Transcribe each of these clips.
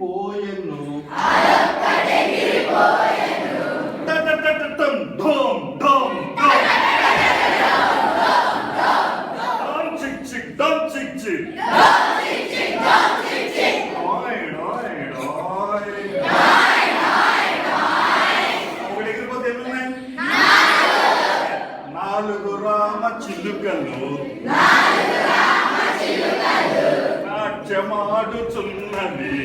పోయెను టటటటటం, ఢోం, ఢోం, ఢోం. డాం చిక్ చిక్, డాం చిక్ నాలుగు రామ చిలుకలు. నాట్యమాడుచున్నవి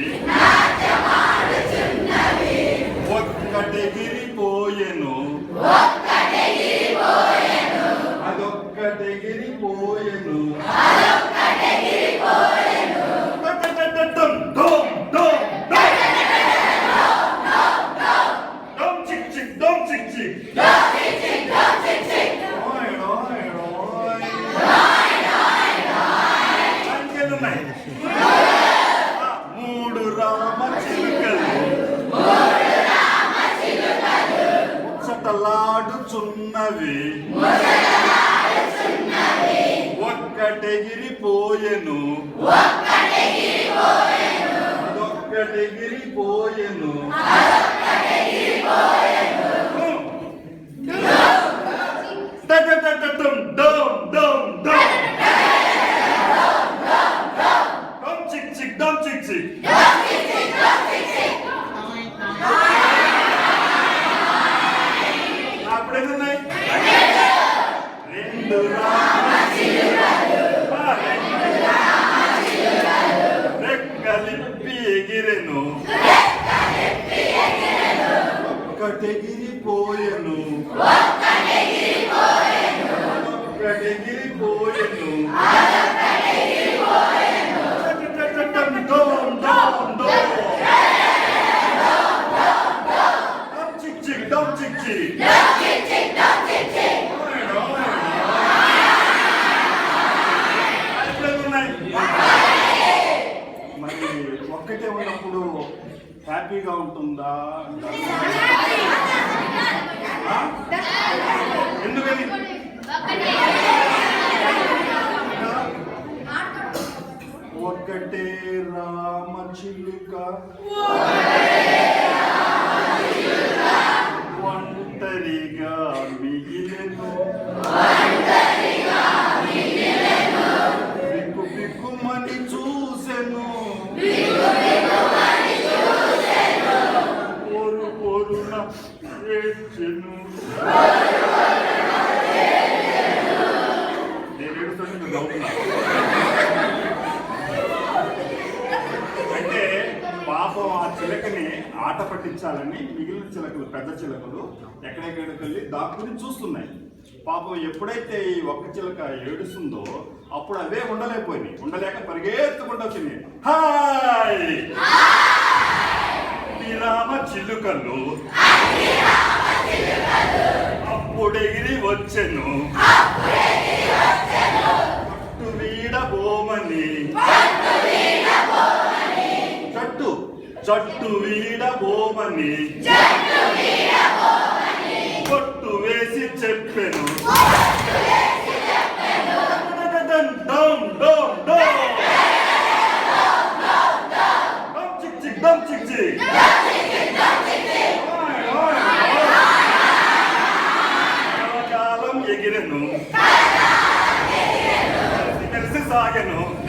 ఒక్కటెగిరిపోయెను అదొక్కటెగిరిపోయెను ముచ్చటలాడుచున్నవి ఒక్కటెగిరిపోయెను. అదొక్కటెగిరిపోయెను. టటటటటం, డోం, డోం, డోం. chick చిక్ చిక్, chick చిక్. రెండు రామ ఆ, రెండు. రెక్కలిప్పి ఎగిరెను ఒక్కటెగిరిపోయెను ఒక్కటెగిరిపోయెను టటటటటం, డోం, డోం, డోం. డోం చిక్ ఒక్కటే ఉన్నప్పుడు హ్యాపీగా ఉంటుందా ఎందుకని? ఒక్కటే రామ పొరున నేను ఏడుస్తుంటే మీరు నవ్వుతున్నారు. అంటే పాపం ఆ చిలకని ఆట పట్టించాలని మిగిలిన చిలకలు పెద్ద చిలకలు ఎక్కడెక్కడికి వెళ్ళి దాక్కుని చూస్తున్నాయి. పాపం ఎప్పుడైతే ఈ ఒక్క చిలక ఏడుస్తుందో అప్పుడు అవే ఉండలేకపోయినాయి. ఉండలేక పరిగెత్తుకుండా వచ్చింది. హాయ్! రామ చిలుకలు వచ్చెను. పట్టు వీడబోమని చట్టు. చట్టు వీడబోమని ఎగిరెను. కలిసి సాగెను.